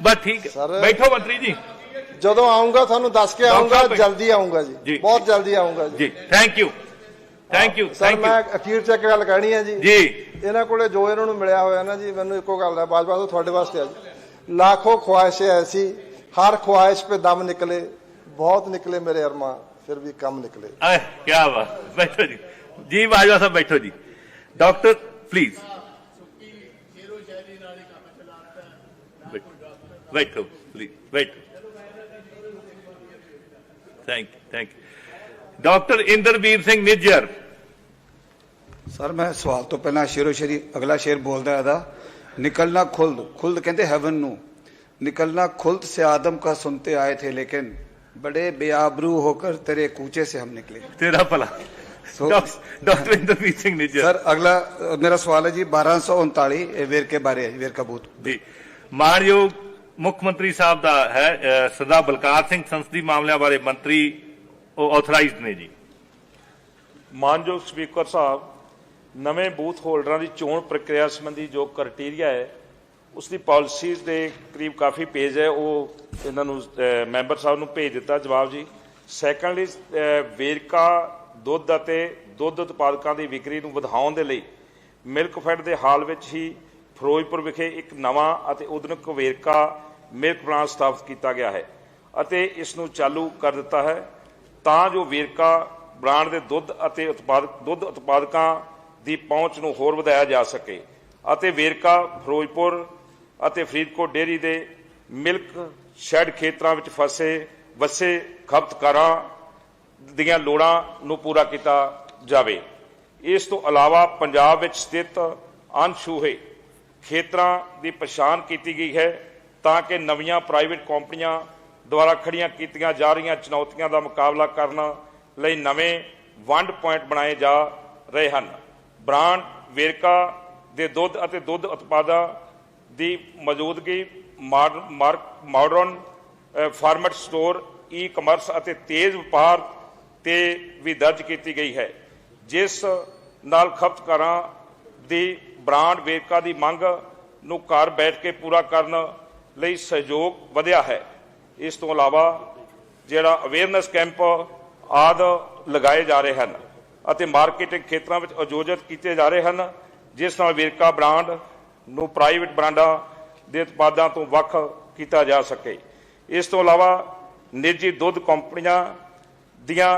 ਬਸ ਠੀਕ ਬੈਠੋ ਮੰਤਰੀ ਜੀ। ਜਦੋਂ ਆਉਂਗਾ ਤੁਹਾਨੂੰ ਦੱਸ ਕੇ ਆਉਂਗਾ ਸਾਹਿਬ- ਜਲਦੀ ਆਉਂਗਾ ਜੀ। ਬਹੁਤ ਜਲਦੀ ਆਉਂਗਾ ਜੀ। Thank you thank you sir ਮੈਂ ਅਖੀਰ ਚ ਗੱਲ ਕਹਿਣੀ ਹੈ ਜੀ। ਜੀ। ਇਹਨਾਂ ਕੋਲੇ ਜੋ ਇਹਨਾਂ ਨੂੰ ਮਿਲਿਆ ਹੋਇਆ ਨਾ ਜੀ ਮੈਨੂੰ ਇੱਕੋ ਗੱਲ ਹੈ ਬਾਜਵਾ ਤੋਂ ਤੁਹਾਡੇ ਵਾਸਤੇ ਅੱਜ ਲੱਖੋ ਖੁਆਇਸ਼ੇ ਐਸੀ ਹਰ ਖੁਆਇਸ਼ 'ਤੇ ਦਮ ਨਿਕਲੇ ਬਹੁਤ ਨਿਕਲੇ ਮੇਰੇ ਅਰਮਾਂ ਫਿਰ ਵੀ ਕੰਮ ਨਿਕਲੇ। ਆਹ ਕੀ ਬਾਤ ਬੈਠੋ ਜੀ। ਜੀ ਬਾਜਵਾ ਸਾਹਿਬ ਬੈਠੋ ਜੀ। ਡਾਕਟਰ ਪਲੀਜ਼ ਬੈਠੋ ਪਲੀਜ਼ ਬੈਠੋ thank thank doctor Inderveer Singh Nijjar sir ਮੈਂ ਸਵਾਲ ਤੋਂ ਪਹਿਲਾਂ ਸ਼ੇਰੋ ਸ਼ੇਰੀ ਅਗਲਾ ਸ਼ੇਰ ਬੋਲਦਾ ਇਹਦਾ ਨਿਕਲਣਾ ਖੁਲਦ ਖੁਲਦ ਕਹਿੰਦੇ ਹੈਵਨ ਨੂੰ ਨਿਕਲਣਾ ਖੁਲਦ ਸੇ ਆਦਮ ਕਾ ਸੁਨਤੇ ਆਏ ਥੇ ਲੇਕਿਨ ਬੜੇ ਬੇਆਬਰੂ ਹੋਕਰ ਤੇਰੇ ਕੂਚੇ ਸੇ ਹਮ ਨਿਕਲੇ ਤੇਰਾ ਭਲਾ ਡਾਕਟਰ ਇੰਦਰਵੀਰ ਸਿੰਘ ਨਿੱਜਰ ਸਰ ਅਗਲਾ ਮੇਰਾ ਸਵਾਲ ਹੈ ਜੀ 1239 ਇਹ ਵੇਰ ਕੇ ਬਾਰੇ ਹੈ ਵੇਰ ਕਬੂਤ ਜੀ ਮੁੱਖ ਮੰਤਰੀ ਸਾਹਿਬ ਦਾ ਹੈ ਸਰਦਾਰ ਬਲਕਾਰ ਸਿੰਘ ਸੰਸਦੀ ਮਾਮਲਿਆਂ ਬਾਰੇ ਮੰਤਰੀ ਉਹ ਆਥੋਰਾਈਜ਼ਡ ਨੇ ਜੀ। ਮਾਨਯੋਗ ਸਪੀਕਰ ਸਾਹਿਬ, ਨਵੇਂ ਬੂਥ ਹੋਲਡਰਾਂ ਦੀ ਚੋਣ ਪ੍ਰਕਿਰਿਆ ਸੰਬੰਧੀ ਜੋ ਕ੍ਰਾਈਟੇਰੀਆ ਹੈ, ਉਸ ਦੀ ਪਾਲਿਸੀਜ਼ ਦੇ ਕਰੀਬ ਕਾਫੀ ਪੇਜ ਹੈ, ਉਹ ਇਹਨਾਂ ਨੂੰ ਮੈਂਬਰ ਸਾਹਿਬ ਨੂੰ ਭੇਜ ਦਿੱਤਾ ਜਵਾਬ ਜੀ। ਸੈਕੰਡਲੀ ਵੇਰਕਾ ਦੁੱਧ ਅਤੇ ਦੁੱਧ ਉਤਪਾਦਕਾਂ ਦੀ ਵਿਕਰੀ ਨੂੰ ਵਧਾਉਣ ਦੇ ਲਈ ਮਿਲਕ ਫੈਡ ਦੇ ਹਾਲ ਵਿੱਚ ਹੀ ਫਿਰੋਜ਼ਪੁਰ ਵਿਖੇ ਇੱਕ ਨਵਾਂ ਅਤੇ ਉਦਨਕ ਵੇਰਕਾ ਮਿਲਕ ਪਲਾਂਟ ਸਥਾਪਿਤ ਕੀਤਾ ਗਿਆ ਹੈ ਅਤੇ ਇਸ ਨੂੰ ਚਾਲੂ ਕਰ ਦਿੱਤਾ ਹੈ। ਤਾਂ ਜੋ ਵੇਰਕਾ ਬ੍ਰਾਂਡ ਦੇ ਦੁੱਧ ਅਤੇ ਉਤਪਾਦਕ ਦੁੱਧ ਉਤਪਾਦਕਾਂ ਦੀ ਪਹੁੰਚ ਨੂੰ ਹੋਰ ਵਧਾਇਆ ਜਾ ਸਕੇ ਅਤੇ ਵੇਰਕਾ ਫਿਰੋਜ਼ਪੁਰ ਅਤੇ ਫਰੀਦਕੋਟ ਡੇਅਰੀ ਦੇ ਮਿਲਕ ਸ਼ੈੱਡ ਖੇਤਰਾਂ ਵਿੱਚ ਫਸੇ, ਵਸੇ ਖਪਤਕਾਰਾਂ ਦੀਆਂ ਲੋੜਾਂ ਨੂੰ ਪੂਰਾ ਕੀਤਾ ਜਾਵੇ। ਇਸ ਤੋਂ ਇਲਾਵਾ ਪੰਜਾਬ ਵਿੱਚ ਸਥਿਤ ਅਨਛੂਹੇ ਖੇਤਰਾਂ ਦੀ ਪਛਾਣ ਕੀਤੀ ਗਈ ਹੈ ਤਾਂ ਕਿ ਨਵੀਆਂ ਪ੍ਰਾਈਵੇਟ ਕੰਪਨੀਆਂ ਦੁਆਰਾ ਖੜੀਆਂ ਕੀਤੀਆਂ ਜਾ ਰਹੀਆਂ ਚੁਣੌਤੀਆਂ ਦਾ ਮੁਕਾਬਲਾ ਕਰਨ ਲਈ ਨਵੇਂ ਵੰਡ ਪੁਆਇੰਟ ਬਣਾਏ ਜਾ ਰਹੇ ਹਨ। ਬ੍ਰਾਂਡ ਵੇਰਕਾ ਦੇ ਦੁੱਧ ਅਤੇ ਦੁੱਧ ਉਤਪਾਦਾਂ ਦੀ ਮੌਜੂਦਗੀ modern format store e commerce ਅਤੇ ਤੇਜ਼ ਵਪਾਰ ਤੇ ਵੀ ਦਰਜ ਕੀਤੀ ਗਈ ਹੈ। ਜਿਸ ਨਾਲ ਖਪਤਕਾਰਾਂ ਦੀ ਬ੍ਰਾਂਡ ਵੇਰਕਾ ਦੀ ਮੰਗ ਨੂੰ ਘਰ ਬੈਠ ਕੇ ਪੂਰਾ ਕਰਨ ਲਈ ਸਹਿਯੋਗ ਵਧਿਆ ਹੈ। ਇਸ ਤੋਂ ਇਲਾਵਾ ਜਿਹੜਾ ਅਵੇਅਰਨੈਸ ਕੈਂਪ ਆਦ ਲਗਾਏ ਜਾ ਰਹੇ ਹਨ ਅਤੇ ਮਾਰਕੀਟਿੰਗ ਖੇਤਰਾਂ ਵਿੱਚ ਆਯੋਜਿਤ ਕੀਤੇ ਜਾ ਰਹੇ ਹਨ, ਜਿਸ ਨਾਲ ਵੇਰਕਾ ਬ੍ਰਾਂਡ ਨੂੰ ਪ੍ਰਾਈਵੇਟ ਬ੍ਰਾਂਡਾਂ ਦੇ ਉਤਪਾਦਾਂ ਤੋਂ ਵੱਖ ਕੀਤਾ ਜਾ ਸਕੇ। ਇਸ ਤੋਂ ਇਲਾਵਾ ਨਿੱਜੀ ਦੁੱਧ ਕੰਪਨੀਆਂ ਦੀਆਂ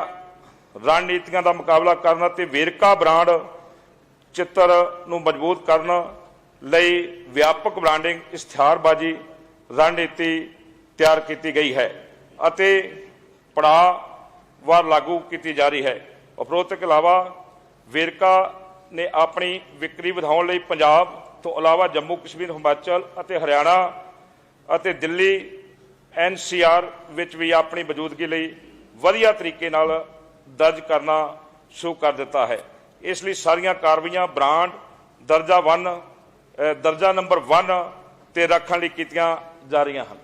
ਰਣਨੀਤੀਆਂ ਦਾ ਮੁਕਾਬਲਾ ਕਰਨ ਅਤੇ ਵੇਰਕਾ ਬ੍ਰਾਂਡ ਚਿੱਤਰ ਨੂੰ ਮਜ਼ਬੂਤ ਕਰਨ ਲਈ ਵਿਆਪਕ ਬ੍ਰਾਂਡਿੰਗ ਇਸ਼ਤਿਹਾਰਬਾਜ਼ੀ, ਰਣਨੀਤੀ ਤਿਆਰ ਕੀਤੀ ਗਈ ਹੈ ਅਤੇ ਪੜਾਅ ਵਾਰ ਲਾਗੂ ਕੀਤੀ ਜਾ ਰਹੀ ਹੈ। ਉਪਰੋਕਤ ਇਲਾਵਾ ਵੇਰਕਾ ਨੇ ਆਪਣੀ ਵਿਕਰੀ ਵਧਾਉਣ ਲਈ ਪੰਜਾਬ ਤੋਂ ਇਲਾਵਾ ਜੰਮੂ ਕਸ਼ਮੀਰ, ਹਿਮਾਚਲ ਅਤੇ ਹਰਿਆਣਾ ਅਤੇ ਦਿੱਲੀ ਐਨਸੀਆਰ ਵਿੱਚ ਵੀ ਆਪਣੀ ਮੌਜੂਦਗੀ ਲਈ ਵਧੀਆ ਤਰੀਕੇ ਨਾਲ ਦਰਜ ਕਰਨਾ ਸ਼ੁਰੂ ਕਰ ਦਿੱਤਾ ਹੈ। ਇਸ ਲਈ ਸਾਰੀਆਂ ਕਾਰਵਾਈਆਂ ਬ੍ਰਾਂਡ, ਦਰਜਾ 1 ਦਰਜਾ ਨੰਬਰ 1 ਤੇ ਰੱਖਣ ਲਈ ਕੀਤੀਆਂ ਜਾ ਰਹੀਆਂ ਹਨ।